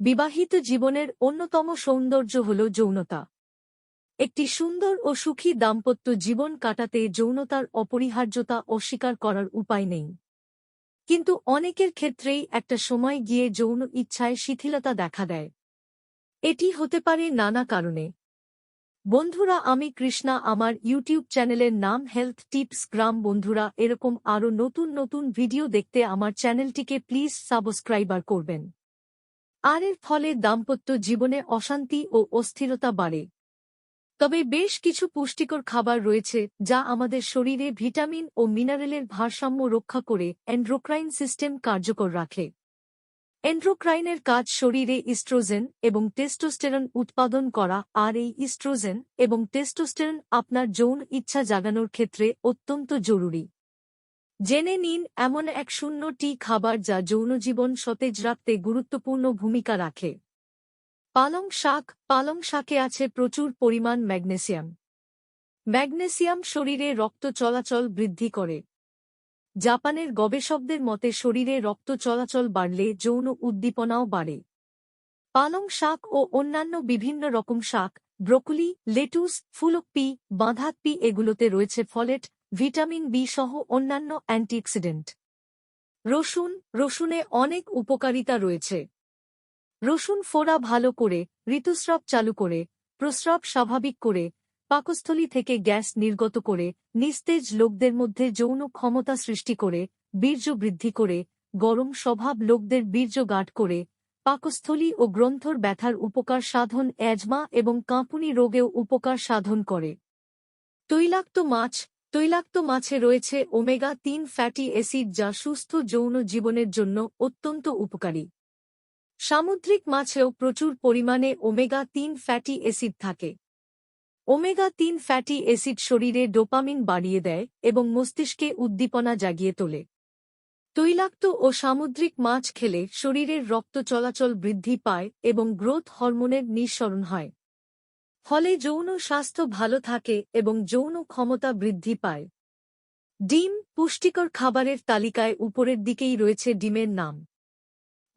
বিবাহিত জীবনের অন্যতম সৌন্দর্য হল যৌনতা। একটি সুন্দর ও সুখী দাম্পত্য জীবন কাটাতে যৌনতার অপরিহার্যতা অস্বীকার করার উপায় নেই। কিন্তু অনেকের ক্ষেত্রেই একটা সময় গিয়ে যৌন ইচ্ছায় শিথিলতা দেখা দেয়। এটি হতে পারে নানা কারণে। বন্ধুরা, আমি কৃষ্ণা, আমার ইউটিউব চ্যানেলের নাম হেলথ টিপস গ্রাম। বন্ধুরা, এরকম আরও নতুন নতুন ভিডিও দেখতে আমার চ্যানেলটিকে প্লিজ সাবস্ক্রাইবার করবেন। আর এর ফলে দাম্পত্য জীবনে অশান্তি ও অস্থিরতা বাড়ে। তবে বেশ কিছু পুষ্টিকর খাবার রয়েছে, যা আমাদের শরীরে ভিটামিন ও মিনারেলের ভারসাম্য রক্ষা করে এন্ড্রোক্রাইন সিস্টেম কার্যকর রাখে। এন্ড্রোক্রাইনের কাজ শরীরে ইস্ট্রোজেন এবং টেস্টোস্টেরন উৎপাদন করা, আর এই ইস্ট্রোজেন এবং টেস্টোস্টেরন আপনার যৌন ইচ্ছা জাগানোর ক্ষেত্রে অত্যন্ত জরুরি। জেনে নিন, এমন এক শূন্যটি খাবার যা যৌনজীবন সতেজ রাখতে গুরুত্বপূর্ণ ভূমিকা রাখে। পালং শাক, পালং শাকে আছে প্রচুর পরিমাণ ম্যাগনেসিয়াম। ম্যাগনেসিয়াম শরীরে রক্ত চলাচল বৃদ্ধি করে। জাপানের গবেষকদের মতে শরীরে রক্ত চলাচল বাড়লে যৌন উদ্দীপনাও বাড়ে। পালং শাক ও অন্যান্য বিভিন্ন রকম শাক, ব্রোকলি, লেটুস, ফুলকপি, বাঁধাকপি এগুলোতে রয়েছে ফলেট ভিটামিন বি সহ অন্যান্য অ্যান্টিঅক্সিডেন্ট। রসুন, রসুনে অনেক উপকারিতা রয়েছে। রসুন ফোড়া ভালো করে, ঋতুস্রাব চালু করে, প্রস্রাব স্বাভাবিক করে, পাকস্থলী থেকে গ্যাস নির্গত করে, নিস্তেজ লোকদের মধ্যে যৌন ক্ষমতা সৃষ্টি করে, বীর্য বৃদ্ধি করে, গরম স্বভাব লোকদের বীর্য গাঢ় করে, পাকস্থলী ও গ্রন্থর ব্যথার উপকার সাধন অ্যাজমা এবং কাঁপুনি রোগেও উপকার সাধন করে। তৈলাক্ত মাছ তৈলাক্ত মাছে রয়েছে ওমেগা তিন ফ্যাটি অ্যাসিড যা সুস্থ যৌন জীবনের জন্য অত্যন্ত উপকারী। সামুদ্রিক মাছেও প্রচুর পরিমাণে ওমেগা তিন ফ্যাটি অ্যাসিড থাকে। ওমেগা তিন ফ্যাটি অ্যাসিড শরীরে ডোপামিন বাড়িয়ে দেয় এবং মস্তিষ্কে উদ্দীপনা জাগিয়ে তোলে। তৈলাক্ত ও সামুদ্রিক মাছ খেলে শরীরের রক্ত চলাচল বৃদ্ধি পায় এবং গ্রোথ হরমোনের নিঃসরণ হয়। ফলে যৌন স্বাস্থ্য ভালো থাকে এবং যৌন ক্ষমতা বৃদ্ধি পায়। ডিম পুষ্টিকর খাবারের তালিকায় উপরের দিকেই রয়েছে ডিমের নাম।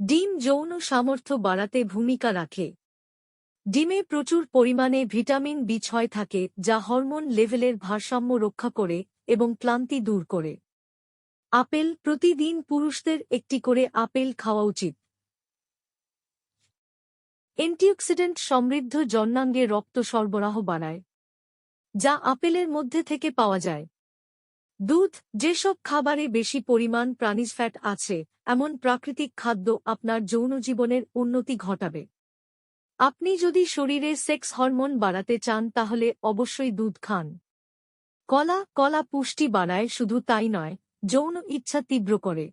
ডিম যৌন সামর্থ্য বাড়াতে ভূমিকা রাখে। ডিমে প্রচুর পরিমাণে ভিটামিন বি ছয় থাকে, যা হরমোন লেভেলের ভারসাম্য রক্ষা করে এবং ক্লান্তি দূর করে। আপেল প্রতিদিন পুরুষদের একটি করে আপেল খাওয়া উচিত। অ্যান্টিঅক্সিডেন্ট সমৃদ্ধ জন্নাঙ্গে রক্ত সরবরাহ বাড়ায়, যা আপেলের মধ্যে থেকে পাওয়া যায়। দুধ, যেসব খাবারে বেশি পরিমাণ প্রাণীজ ফ্যাট আছে, এমন প্রাকৃতিক খাদ্য আপনার যৌন জীবনের উন্নতি ঘটাবে। আপনি যদি শরীরে সেক্স হরমোন বাড়াতে চান, তাহলে অবশ্যই দুধ খান। কলা কলা পুষ্টি বাড়ায় শুধু তাই নয়, যৌন ইচ্ছা তীব্র করে।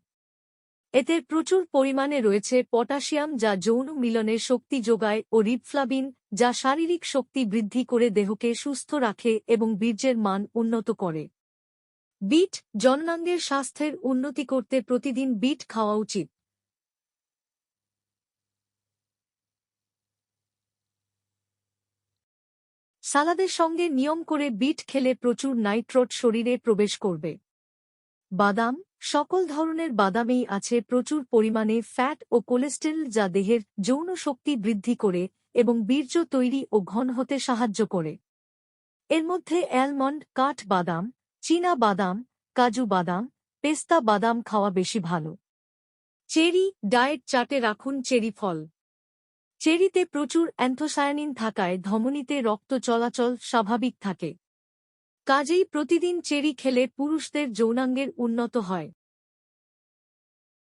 এতে প্রচুর পরিমাণে রয়েছে পটাশিয়াম যা যৌন মিলনে শক্তি যোগায় ও রিপফ্লাবিন যা শারীরিক শক্তি বৃদ্ধি করে দেহকে সুস্থ রাখে এবং বীর্যের মান উন্নত করে। বিট জননাঙ্গের স্বাস্থ্যের উন্নতি করতে প্রতিদিন বিট খাওয়া উচিত। সালাদের সঙ্গে নিয়ম করে বিট খেলে প্রচুর নাইট্রোট শরীরে প্রবেশ করবে। বাদাম সকল ধরনের বাদামেই আছে প্রচুর পরিমাণে ফ্যাট ও কোলেস্টেরল যা দেহের যৌন শক্তি বৃদ্ধি করে এবং বীর্য তৈরি ও ঘন হতে সাহায্য করে। এর মধ্যে অ্যালমন্ড কাঠ বাদাম, চীনা বাদাম, কাজু বাদাম, পেস্তা বাদাম খাওয়া বেশি ভালো। চেরি ডায়েট চাটে রাখুন চেরি ফল। চেরিতে প্রচুর অ্যান্থোসায়ানিন থাকায় ধমনীতে রক্ত চলাচল স্বাভাবিক থাকে। কাজেই প্রতিদিন চেরি খেলে পুরুষদের যৌনাঙ্গের উন্নত হয়।